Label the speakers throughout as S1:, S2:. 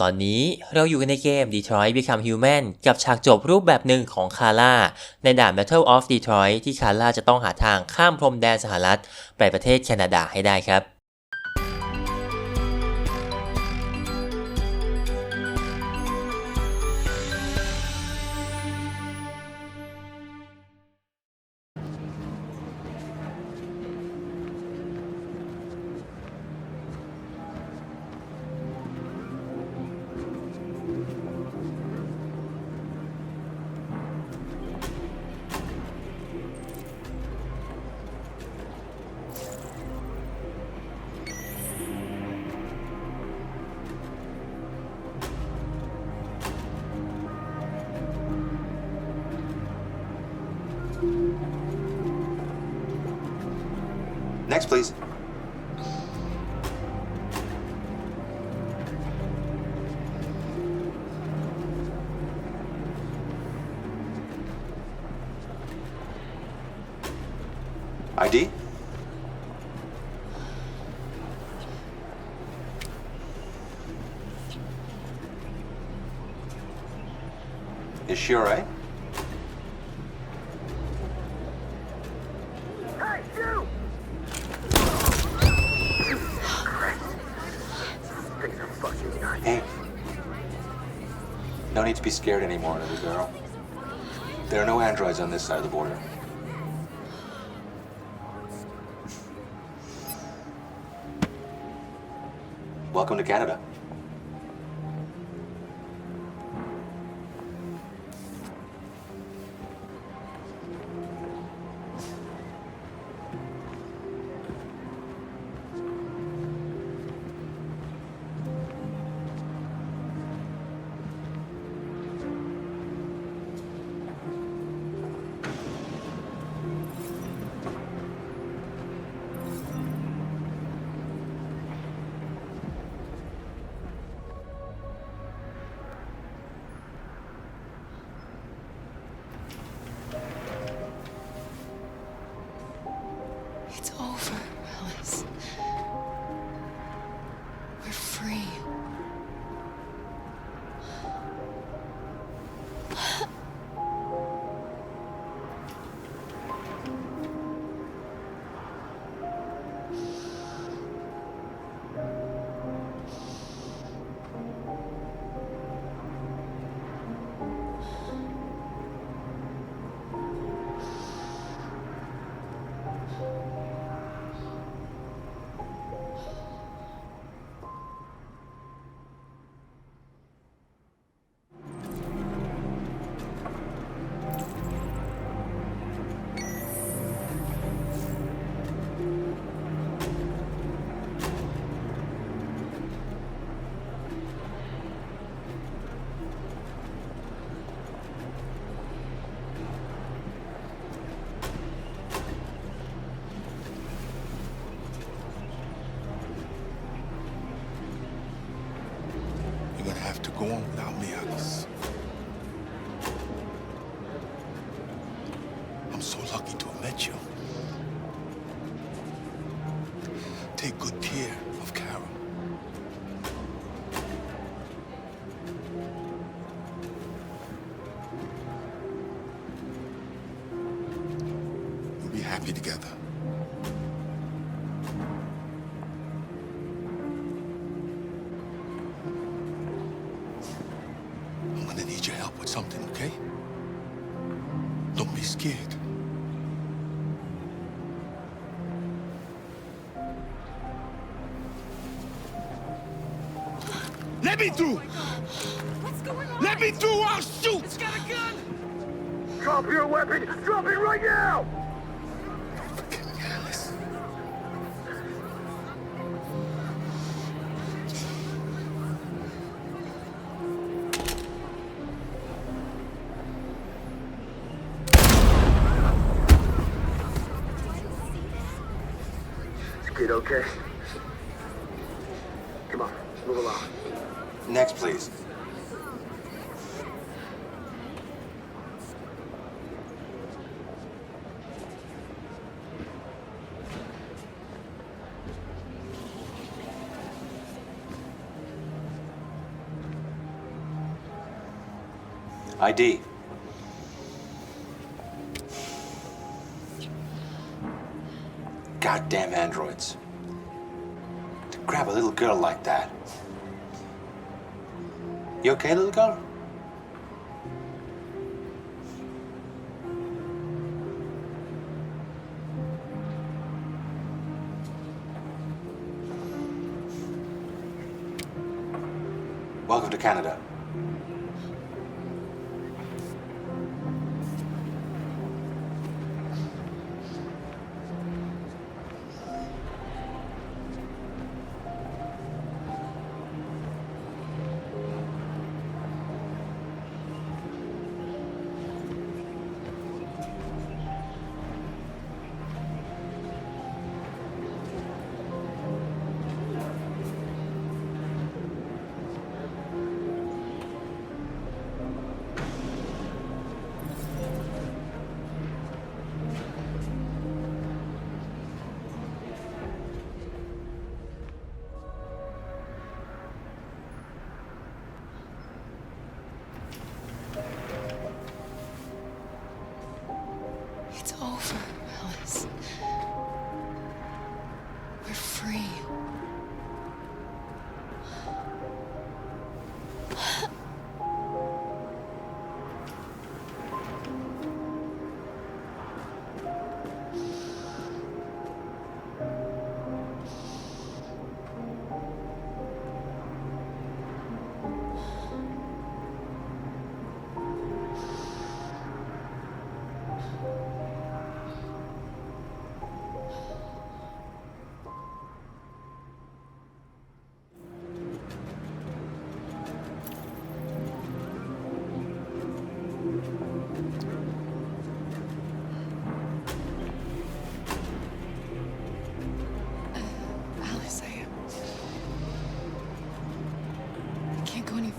S1: ตอนนี้เราอยู่กันในเกม Detroit Become Human กับฉากจบรูปแบบหนึ่งของคาร่าในด่าน Battle of Detroit ที่คาร่าจะต้องหาทางข้ามพรมแดนสหรัฐ ไปประเทศแคนาดาให้ได้ครับ
S2: Next, please. ID? Is she alright?
S3: Hey,
S2: be scared anymore, little girl. There are no androids on this side of the border. Welcome to Canada.
S4: I'm so lucky to have met you. Take good care of Carol. We'll be happy together. Something, okay? Don't be scared. Let me through!
S5: Oh What's going on?
S4: Let me through! I'll shoot!
S5: It's got a gun!
S3: Drop your weapon! Drop it right now! it, okay? Come on, move along.
S2: Next, please. ID. Goddamn androids. To grab a little girl like that. You okay, little girl? Welcome to Canada.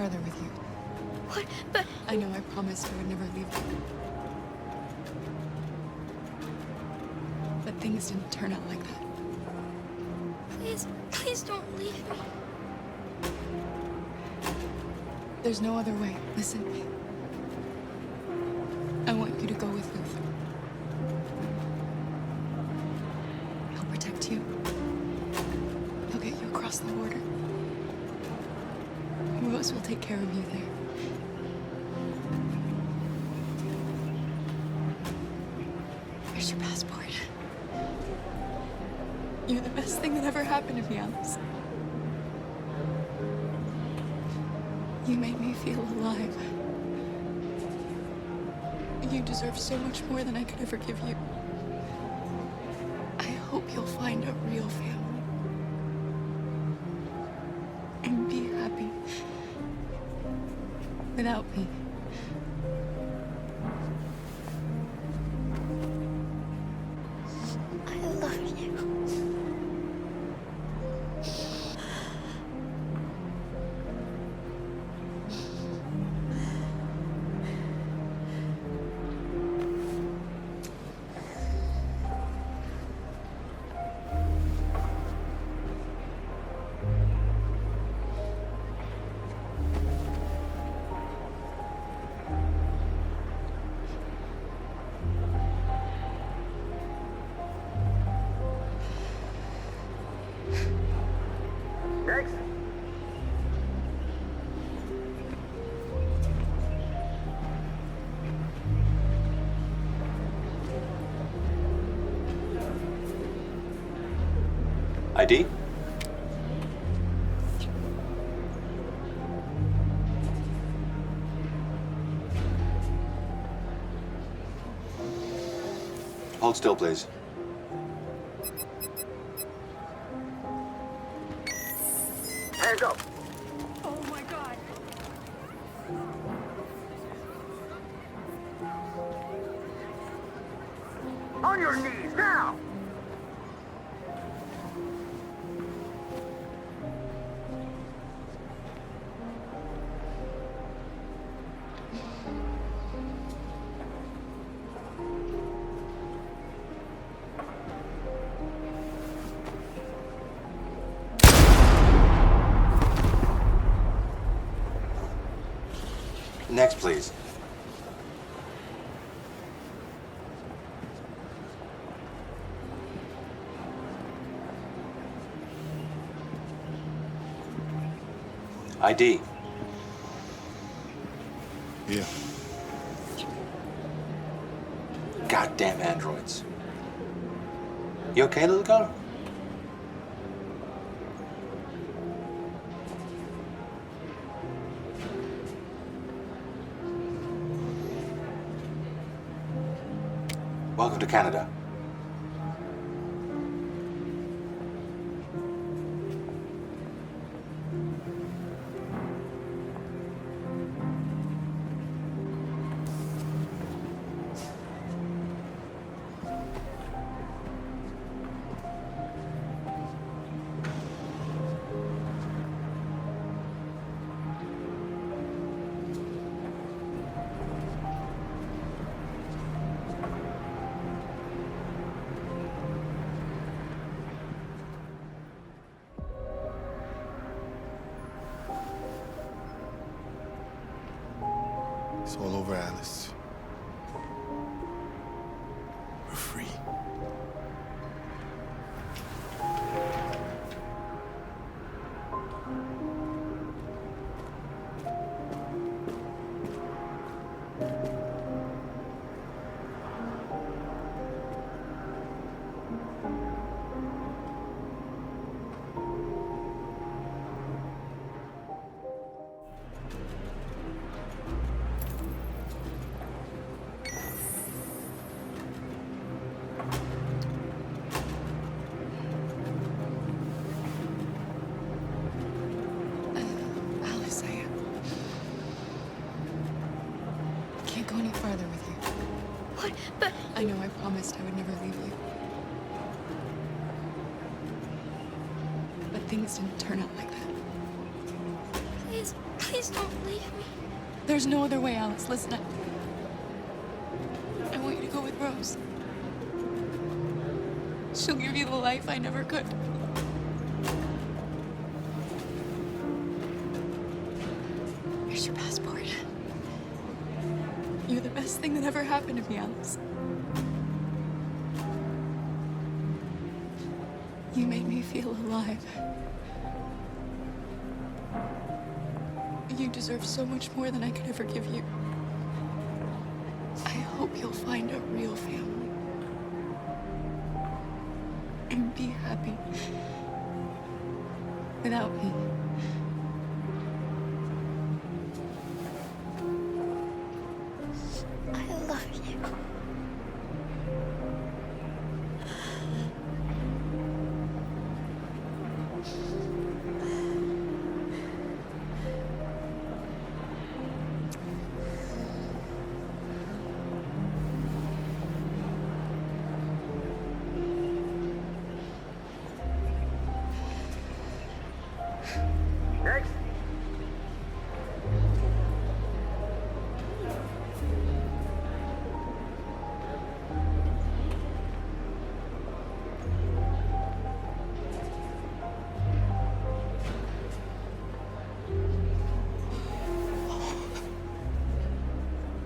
S5: Farther with you.
S6: What? But
S5: I know I promised I would never leave you. But things didn't turn out like that.
S6: please, please don't leave me.
S5: There's no other way. Listen. I want you to go with Luther. He'll protect you. He'll get you across the border. Rose will take care of you there. Here's your passport. You're the best thing that ever happened to me, Alice. You made me feel alive. You deserve so much more than I could ever give you.
S2: ID? Hold still, please. next, please? ID.
S4: Yeah.
S2: Goddamn androids. You okay, little girl? To Canada.
S4: All over, Alice.
S5: I know I promised I would never leave you. But things didn't turn out like that.
S6: please, please don't leave me.
S5: There's no other way, Alice. Listen, I, I want you to go with Rose. She'll give you the life I never could. Here's your passport. You're the best thing that ever happened to me, Alice. Feel alive. You deserve so much more than I could ever give you. I hope you'll find a real family. And be happy. Without me.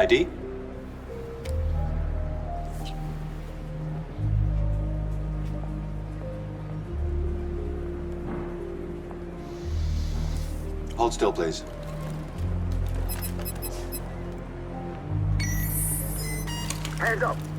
S2: ID? Hold still, please.
S3: Hands up.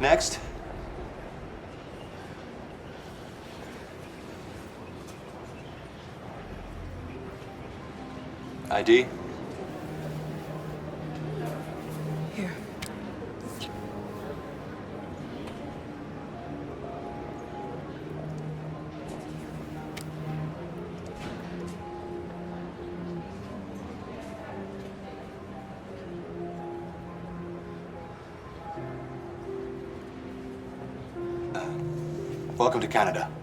S2: Next. ID? Welcome to Canada.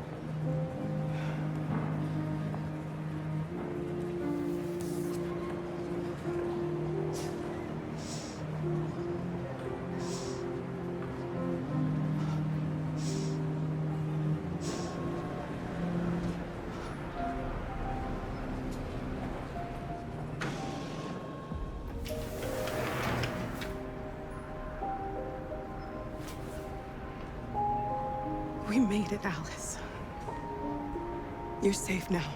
S5: We made it, Alice. You're safe now.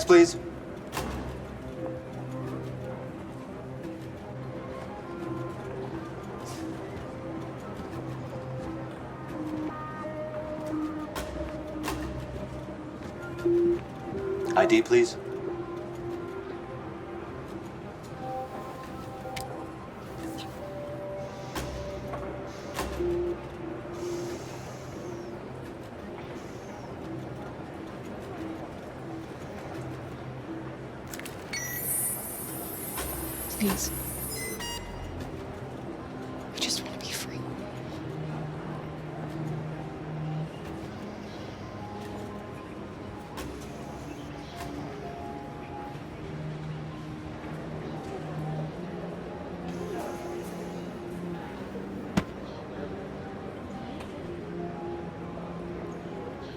S2: Next, please. ID, please.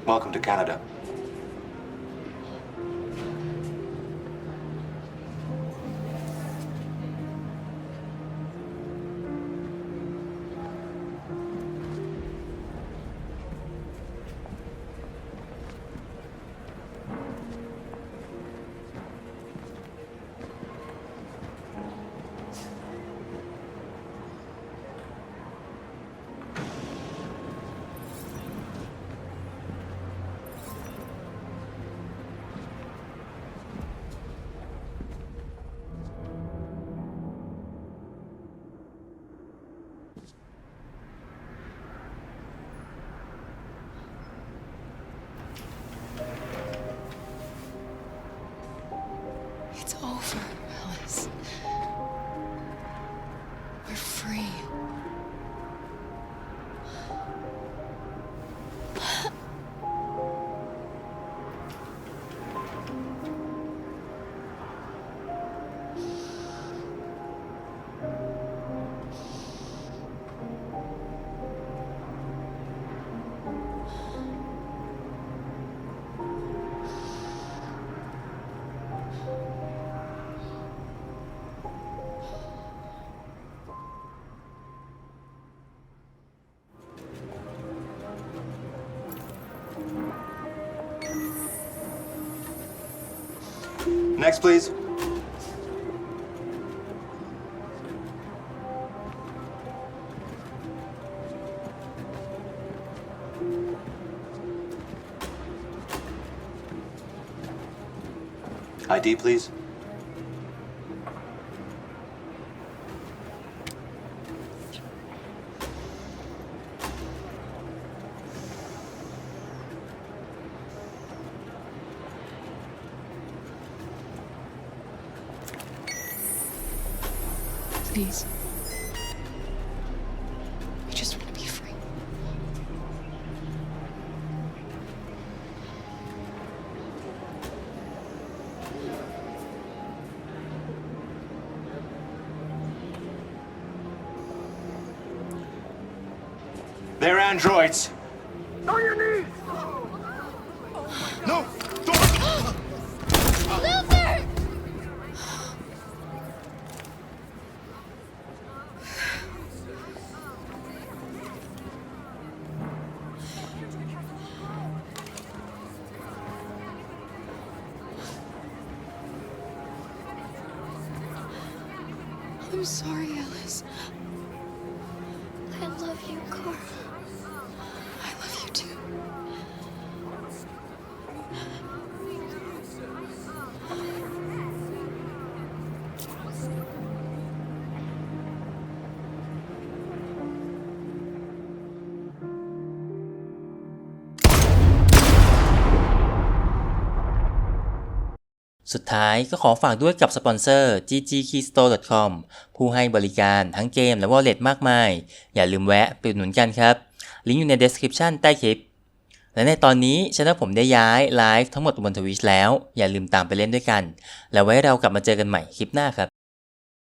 S2: Welcome to Canada. Next, please. ID, please. They're androids.
S4: On your knees!
S6: No!
S1: สุดท้ายก็ขอฝากด้วยกับสปอนเซอร์ ggkeystore.com ผู้ให้บริการทั้งเกมและวอลเล็ตมากมาย อย่าลืมแวะไปอุดหนุนกันครับ ลิงก์อยู่ใน description ใต้คลิป และในตอนนี้ชนะผมได้ย้ายไลฟ์ทั้งหมดบนทวิชแล้ว อย่าลืมตามไปเล่นด้วยกัน แล้วไว้เรากลับมาเจอกันใหม่คลิปหน้าครับ